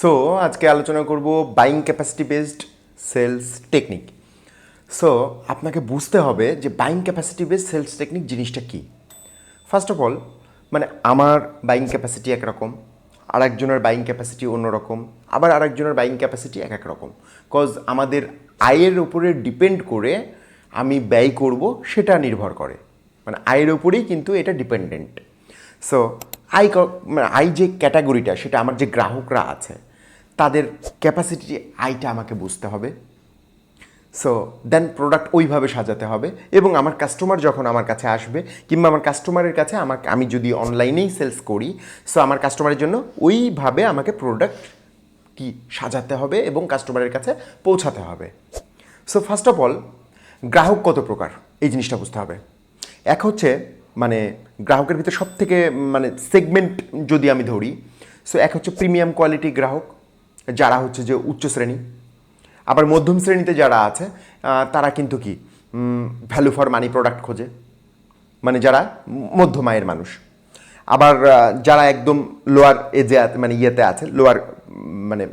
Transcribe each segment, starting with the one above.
So আজকে আলোচনা করব buying capacity based sales technique so আপনাকে বুঝতে হবে যে buying capacity based sales technique জিনিসটা কী। ফার্স্ট অফ অল মানে আমার বাইং ক্যাপাসিটি একরকম, আরেকজনের বাইং ক্যাপাসিটি অন্যরকম, আবার আরেকজনের বাইং ক্যাপাসিটি এক এক রকম কজ আমাদের আয়ের উপরে ডিপেন্ড করে আমি ব্যয় করব, সেটা নির্ভর করে। মানে আয়ের উপরেই কিন্তু এটা ডিপেন্ডেন্ট সো আই মানে আই যে ক্যাটাগরিটা, সেটা আমার যে গ্রাহকরা আছে, তাদের ক্যাপাসিটি আইটা আমাকে বুঝতে হবে। সো দেন প্রোডাক্ট ওইভাবে সাজাতে হবে এবং আমার কাস্টমার যখন আমার কাছে আসবে কিংবা আমার কাস্টমারের কাছে আমাকে, আমি যদি অনলাইনেই সেলস করি সো আমার কাস্টমারের জন্য ওইভাবে আমাকে প্রোডাক্ট কি সাজাতে হবে এবং কাস্টমারের কাছে পৌঁছাতে হবে। সো ফার্স্ট অফ অল গ্রাহক কত প্রকার? এই জিনিসটা বুঝতে হবে। এক হচ্ছে মানে গ্রাহকের ভিতরে সব থেকে মানে সেগমেন্ট যদি আমি ধরি সো এক হচ্ছে প্রিমিয়াম কোয়ালিটি গ্রাহক, যারা হচ্ছে যে উচ্চ শ্রেণি। আবার মধ্যম শ্রেণীতে যারা আছে তারা কিন্তু কি ভ্যালু ফর মানি প্রোডাক্ট খোঁজে। মানে যারা মধ্যম আয়ের মানুষ। আবার যারা একদম লোয়ার এজে মানে ইয়েতে আছে লোয়ার মানে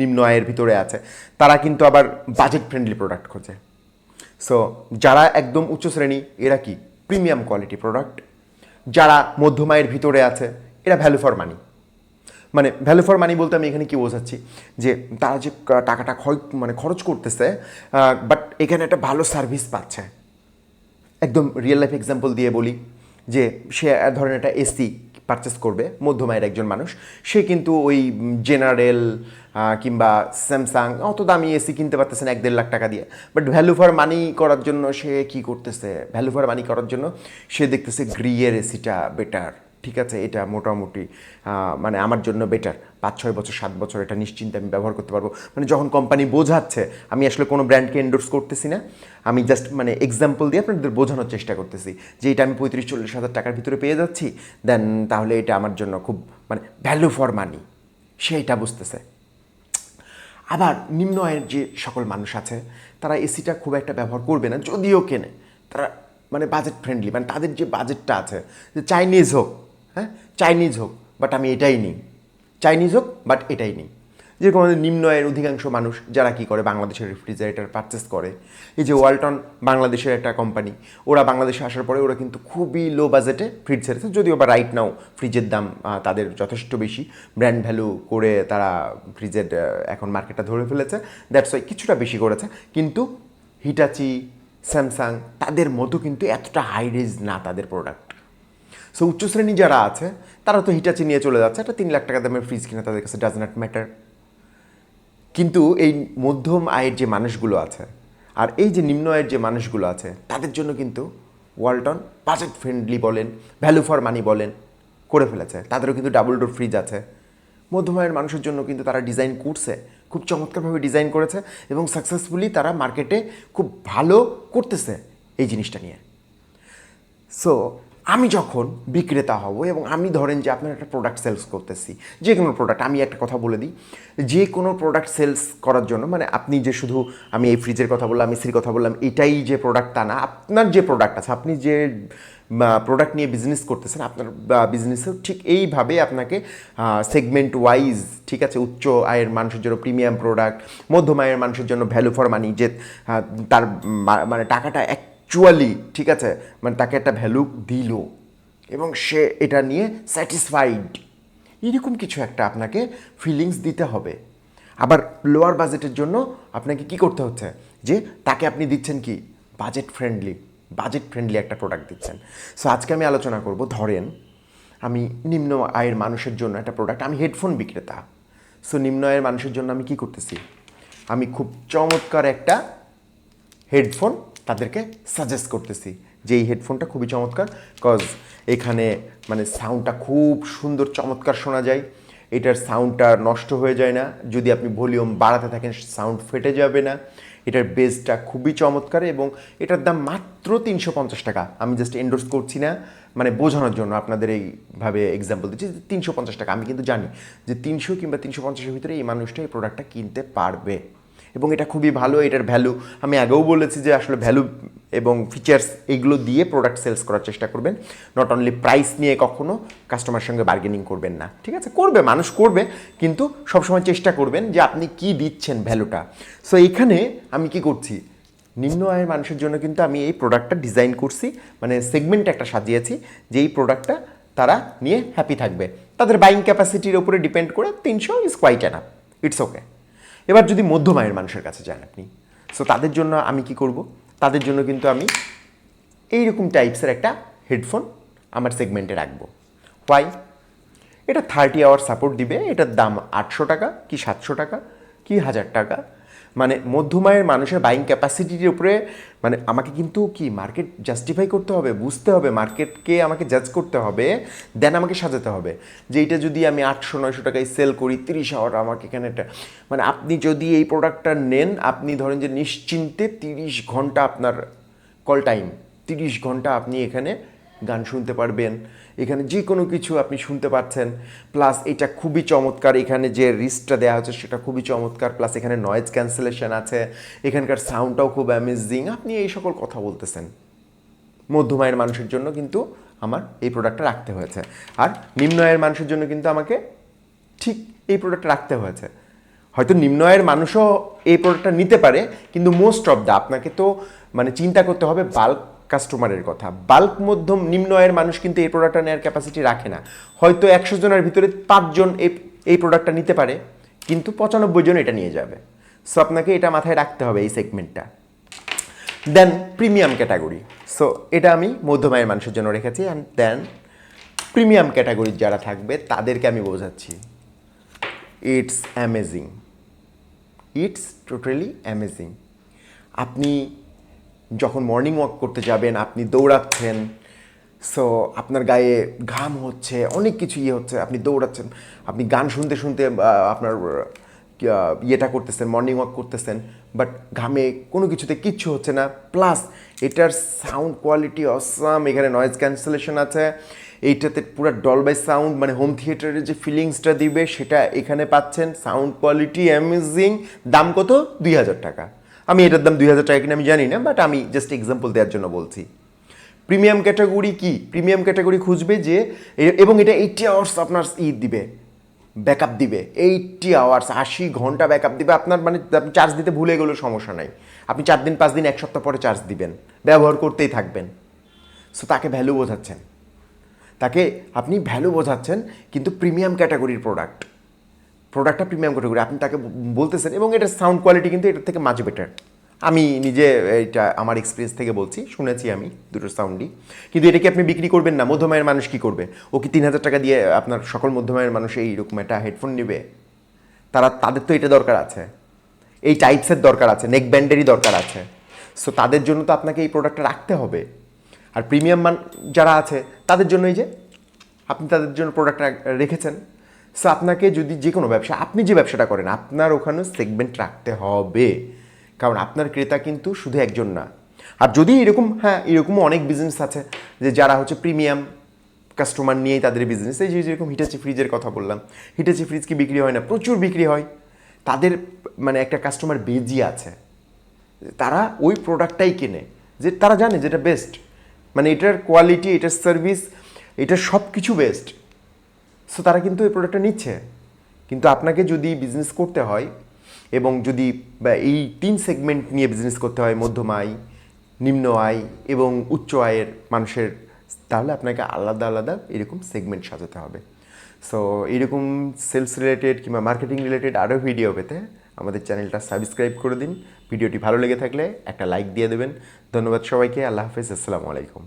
নিম্ন আয়ের ভিতরে আছে, তারা কিন্তু আবার বাজেট ফ্রেন্ডলি প্রোডাক্ট খোঁজে। সো যারা একদম উচ্চ শ্রেণি, এরা কি প্রিমিয়াম কোয়ালিটি প্রোডাক্ট যারা মধ্যমায়ের ভিতরে আছে, এরা ভ্যালু ফর মানি মানে ভ্যালু ফর মানি বলতে আমি এখানে কি বোঝাচ্ছি? যে তারা যে টাকাটা মানে খরচ করতেছে বাট এখানে একটা ভালো সার্ভিস পাচ্ছে। একদম রিয়েল লাইফ এক্সাম্পল দিয়ে বলি, যে সে, ধরেন একটা এসি পারচেস করবে, মধ্যমায়ের একজন মানুষ। সে কিন্তু ওই জেনারেল কিংবা স্যামসাং অত দামি এসি কিনতে পারতেছে না এক দেড় লাখ টাকা দিয়ে। বাট ভ্যালু ফর মানি করার জন্য সে কি করতেছে? ভ্যালু ফর মানি করার জন্য সে দেখতেছে গ্রিয়ের এসিটা বেটার ঠিক আছে, এটা মোটামুটি মানে আমার জন্য বেটার পাঁচ, ছয় বছর, সাত বছর এটা নিশ্চিন্তে আমি ব্যবহার করতে পারব। মানে যখন কোম্পানি বোঝাচ্ছে, আমি আসলে কোনো ব্র্যান্ডকে এন্ডোর্স করতেছি না। আমি জাস্ট মানে এক্সাম্পল দিয়ে আপনাদের বোঝানোর চেষ্টা করতেছি যে এটা আমি পঁয়ত্রিশ, চল্লিশ হাজার টাকার ভিতরে পেয়ে যাচ্ছি দেন তাহলে এটা আমার জন্য খুব মানে ভ্যালু ফর মানি সে এটা বুঝতেছে। আবার নিম্ন আয়ের যে সকল মানুষ আছে, তারা এসিটা খুব একটা ব্যবহার করবে না, যদিও কেনে। তারা মানে বাজেট ফ্রেন্ডলি মানে তাদের যে বাজেটটা আছে, যে চাইনিজ হোক হ্যাঁ? চাইনিজ হোক বাট আমি এটাই নিই। চাইনিজ হোক বাট এটাই নিই। যেরকম আমাদের নিম্ন আয়ের অধিকাংশ মানুষ, যারা কি করে? বাংলাদেশের রেফ্রিজারেটর পারচেস করে। এই যে ওয়ালটন বাংলাদেশের একটা কোম্পানি ওরা বাংলাদেশে আসার পরে ওরা কিন্তু খুবই লো বাজেটে ফ্রিজ ছেড়েছে। যদিও বা রাইট নাও ফ্রিজের দাম তাদের যথেষ্ট বেশি। ব্র্যান্ড ভ্যালু করে তারা ফ্রিজের এখন মার্কেটটা ধরে ফেলেছে। দ্যাটস ওয়াই কিছুটা বেশি করেছে। কিন্তু হিটাচি স্যামসাং তাদের মতো কিন্তু এতটা হাই রেঞ্জ না তাদের প্রোডাক্ট সো উচ্চ শ্রেণি যারা আছে, তারা তো হিটাচি নিয়ে চলে যাচ্ছে, একটা তিন লাখ টাকা দামের ফ্রিজ কিনা তাদের কাছে ডাজ নট ম্যাটার কিন্তু এই মধ্যম আয়ের যে মানুষগুলো আছে, আর এই যে নিম্ন আয়ের যে মানুষগুলো আছে, তাদের জন্য কিন্তু ওয়ালটন বাজেট ফ্রেন্ডলি বলেন ভ্যালু ফর মানি বলেন, করে ফেলেছে। তাদেরও কিন্তু ডাবল ডোর ফ্রিজ আছে। মধ্যম আয়ের মানুষের জন্য কিন্তু তারা ডিজাইন করছে, খুব চমৎকারভাবে ডিজাইন করেছে, এবং সাকসেসফুলি তারা মার্কেটে খুব ভালো করতেছে এই জিনিসটা নিয়ে। সো আমি যখন বিক্রেতা হব এবং আমি ধরেন যে আপনার একটা প্রোডাক্ট সেলস করতেছি, যে কোনো প্রোডাক্ট আমি একটা কথা বলে দিই, যে কোনো প্রোডাক্ট সেলস করার জন্য মানে আপনি যে শুধু আমি এই ফ্রিজের কথা বললাম এসির কথা বললাম, এটাই যে প্রোডাক্ট তা না, আপনার যে প্রোডাক্ট আছে, আপনি যে প্রোডাক্ট নিয়ে বিজনেস করতেছেন, আপনার বিজনেসেও ঠিক এইভাবে আপনাকে সেগমেন্ট ওয়াইজ ঠিক আছে, উচ্চ আয়ের মানুষের জন্য প্রিমিয়াম প্রোডাক্ট মধ্যম আয়ের মানুষের জন্য ভ্যালু ফর মানি যে তার মানে টাকাটা অ্যাকচুয়ালি ঠিক আছে? মানে তাকে একটা ভ্যালু দিল। এবং সে এটা নিয়ে স্যাটিসফাইড এরকম কিছু একটা আপনাকে ফিলিংস দিতে হবে। আবার লোয়ার বাজেটের জন্য আপনাকে কি করতে হচ্ছে? যে তাকে আপনি দিচ্ছেন কি? বাজেট ফ্রেন্ডলি বাজেট ফ্রেন্ডলি একটা প্রোডাক্ট দিচ্ছেন। সো আজকে আমি আলোচনা করব, ধরেন আমি নিম্ন আয়ের মানুষের জন্য একটা প্রোডাক্ট আমি হেডফোন বিক্রেতা। সো নিম্ন আয়ের মানুষের জন্য আমি কি করতেছি? আমি খুব চমৎকার একটা হেডফোন তাদেরকে সাজেস্ট করতেছি যে এই হেডফোনটা খুবই চমৎকার কজ এখানে মানে সাউন্ডটা খুব সুন্দর, চমৎকার শোনা যায়। এটার সাউন্ডটা নষ্ট হয়ে যায় না। যদি আপনি ভলিউম বাড়াতে থাকেন সাউন্ড ফেটে যাবে না। এটার বেসটা খুবই চমৎকার এবং এটার দাম মাত্র তিনশো পঞ্চাশ টাকা। আমি জাস্ট এন্ডোর্স করছি না। মানে বোঝানোর জন্য আপনাদের এইভাবে এক্সাম্পল দিচ্ছি যে তিনশো পঞ্চাশ টাকা। আমি কিন্তু জানি যে তিনশো কিংবা তিনশো পঞ্চাশের ভিতরে এই মানুষটা এই প্রোডাক্টটা কিনতে পারবে। এবং এটা খুবই ভালো, এটার ভ্যালু আমি আগেও বলেছি যে আসলে ভ্যালু এবং ফিচার্স এগুলো দিয়ে প্রোডাক্ট সেলস করার চেষ্টা করবেন। নট অনলি প্রাইস নিয়ে কখনো কাস্টমার সঙ্গে বার্গেনিং করবেন না, ঠিক আছে? করবে, মানুষ করবে, কিন্তু সবসময় চেষ্টা করবেন যে আপনি কি দিচ্ছেন ভ্যালুটা সো এখানে আমি কি করছি? নিম্ন আয়ের মানুষের জন্য কিন্তু আমি এই প্রোডাক্টটা ডিজাইন করছি মানে সেগমেন্ট একটা সাজিয়েছি যে এই প্রোডাক্টটা তারা নিয়ে হ্যাপি থাকবে। তাদের বাইং ক্যাপাসিটির উপরে ডিপেন্ড করে তিনশো is quite enough it's okay এবার যদি মধ্যম আয়ের মানুষের কাছে যান আপনি সো তাদের জন্য আমি কি করব? তাদের জন্য কিন্তু আমি এইরকম টাইপসের একটা হেডফোন আমার সেগমেন্টে রাখব। হোয়াই এটা থার্টি আওয়ার সাপোর্ট দিবে, এটার দাম আটশো টাকা, কি সাতশো টাকা, কি হাজার টাকা মানে মধ্যমায়ের মানুষের বাইং ক্যাপাসিটির উপরে মানে আমাকে কিন্তু কি মার্কেট জাস্টিফাই করতে হবে, বুঝতে হবে মার্কেটকে আমাকে জাজ করতে হবে দেন আমাকে সাজাতে হবে। যে এটা যদি আমি আটশো, নয়শো টাকায় সেল করি, তিরিশ হাওয়ার আমাকে এখানে একটা মানে আপনি যদি এই প্রোডাক্টটা নেন, আপনি ধরেন যে নিশ্চিন্তে তিরিশ ঘণ্টা আপনার কল টাইম তিরিশ ঘণ্টা আপনি এখানে গান শুনতে পারবেন। এখানে যে কোনো কিছু আপনি শুনতে পাচ্ছেন। প্লাস এটা খুবই চমৎকার, এখানে যে রিস্কটা দেওয়া হচ্ছে সেটা খুবই চমৎকার। প্লাস এখানে নয়েজ ক্যান্সেলেশন আছে। এখানকার সাউন্ডটাও খুব অ্যামেজিং আপনি এই সকল কথা বলতেছেন। মধ্যমায়ের মানুষের জন্য কিন্তু আমার এই প্রোডাক্টটা রাখতে হয়েছে। আর নিম্ন আয়ের মানুষের জন্য কিন্তু আমাকে ঠিক এই প্রোডাক্টটা রাখতে হয়েছে। হয়তো নিম্ন আয়ের মানুষও এই প্রোডাক্টটা নিতে পারে, কিন্তু মোস্ট অফ দ্য আপনাকে তো মানে চিন্তা করতে হবে বাল্ক কাস্টমারের কথা। বাল্ক মধ্যম, নিম্ন আয়ের মানুষ কিন্তু এই প্রোডাক্টটা নেওয়ার ক্যাপাসিটি রাখে না। হয়তো একশো জনের ভিতরে পাঁচজন এই এই প্রোডাক্টটা নিতে পারে, কিন্তু পঁচানব্বই জন এটা নিয়ে যাবে। সো আপনাকে এটা মাথায় রাখতে হবে এই সেগমেন্টটা দেন প্রিমিয়াম ক্যাটাগরি সো এটা আমি মধ্যমায়ের মানুষের জন্য রেখেছি অ্যান্ড দেন প্রিমিয়াম ক্যাটাগরির যারা থাকবে, তাদেরকে আমি বোঝাচ্ছি। It's amazing it's totally amazing আপনি যখন মর্নিং ওয়াক করতে যাবেন, আপনি দৌড়াচ্ছেন সো আপনার গায়ে ঘাম হচ্ছে, অনেক কিছু ইয়ে হচ্ছে, আপনি দৌড়াচ্ছেন, আপনি গান শুনতে শুনতে আপনার ইয়েটা করতেছেন মর্নিং ওয়াক করতেছেন বাট ঘামে কোনো কিছুতে কিচ্ছু হচ্ছে না প্লাস এটার সাউন্ড কোয়ালিটি অসাম এখানে নয়েজ ক্যান্সেলেশন আছে, এইটাতে পুরো ডলবাই সাউন্ড মানে হোম থিয়েটারের যে ফিলিংসটা দিবে, সেটা এখানে পাচ্ছেন সাউন্ড কোয়ালিটি অ্যামেজিং দাম কত? দুই হাজার টাকা। আমি এটার দাম দুই হাজার টাকা কিনা, আমি জানি না বাট আমি জাস্ট এক্সাম্পল দেওয়ার জন্য বলছি। প্রিমিয়াম ক্যাটাগরি কি? প্রিমিয়াম ক্যাটাগরি খুঁজবে যে এবং এটা এইটটি আওয়ার্স আপনার ই দিবে ব্যাকআপ দিবে। এইটটি আওয়ার্স আশি ঘণ্টা ব্যাকআপ দিবে। আপনার মানে আপনি চার্জ দিতে ভুলে গেলেও সমস্যা নাই। আপনি চার দিন, পাঁচ দিন, এক সপ্তাহ পরে চার্জ দিবেন। ব্যবহার করতেই থাকবেন। সো তাকে ভ্যালু বোঝাচ্ছেন। তাকে আপনি ভ্যালু বোঝাচ্ছেন, কিন্তু প্রিমিয়াম ক্যাটাগরির প্রোডাক্ট প্রোডাক্টটা প্রিমিয়াম ক্যাটাগরি আপনি তাকে বলতেছেন এবং এটার সাউন্ড কোয়ালিটি কিন্তু এটার থেকে মাঝে বেটার আমি নিজে এটা আমার এক্সপিরিয়েন্স থেকে বলছি, শুনেছি আমি দুটো সাউন্ডই কিন্তু এটাকে আপনি বিক্রি করবেন না? মধ্যমায়ের মানুষ কি করবে? ও কি তিন হাজার টাকা দিয়ে আপনার সকল মধ্যমায়ের মানুষ এইরকম একটা হেডফোন নেবে? তারা, তাদের তো এটা দরকার আছে। এই টাইপসের দরকার আছে নেক ব্যান্ডেরই দরকার আছে। সো তাদের জন্য তো আপনাকে এই প্রোডাক্টটা রাখতে হবে। আর প্রিমিয়াম মান যারা আছে, তাদের জন্য এই যে, আপনি তাদের জন্য প্রোডাক্ট রেখেছেন। সো আপনাকে যদি যে কোনো ব্যবসা, আপনি যে ব্যবসাটা করেন, আপনার ওখানে সেগমেন্ট রাখতে হবে। কারণ আপনার ক্রেতা কিন্তু শুধু একজন না। আর যদি এরকম হ্যাঁ এরকমও অনেক বিজনেস আছে যে যারা হচ্ছে প্রিমিয়াম কাস্টমার নিয়েই তাদের বিজনেস এই যে যেরকম হিটাচি ফ্রিজের কথা বললাম। হিটাচি ফ্রিজ কি বিক্রি হয় না? প্রচুর বিক্রি হয়। তাদের মানে একটা কাস্টমার বেজি আছে। তারা ওই প্রোডাক্টটাই কেনে। যে তারা জানে যেটা বেস্ট মানে এটার কোয়ালিটি এটার সার্ভিস এটার সব কিছু বেস্ট সো তারা কিন্তু এই প্রোডাক্টটা নিচ্ছে। কিন্তু আপনাকে যদি বিজনেস করতে হয় এবং যদি এই তিন সেগমেন্ট নিয়ে বিজনেস করতে হয়, মধ্যম আয়, নিম্ন আয় এবং উচ্চ আয়ের মানুষের, তাহলে আপনাকে আলাদা আলাদা এরকম সেগমেন্ট সাজাতে হবে। সো এরকম সেলস রিলেটেড কিংবা মার্কেটিং রিলেটেড আরও ভিডিও পেতে আমাদের চ্যানেলটা সাবস্ক্রাইব করে দিন। ভিডিওটি ভালো লেগে থাকলে একটা লাইক দিয়ে দেবেন। ধন্যবাদ সবাইকে। আল্লাহ হাফেজ। আসসালামু আলাইকুম।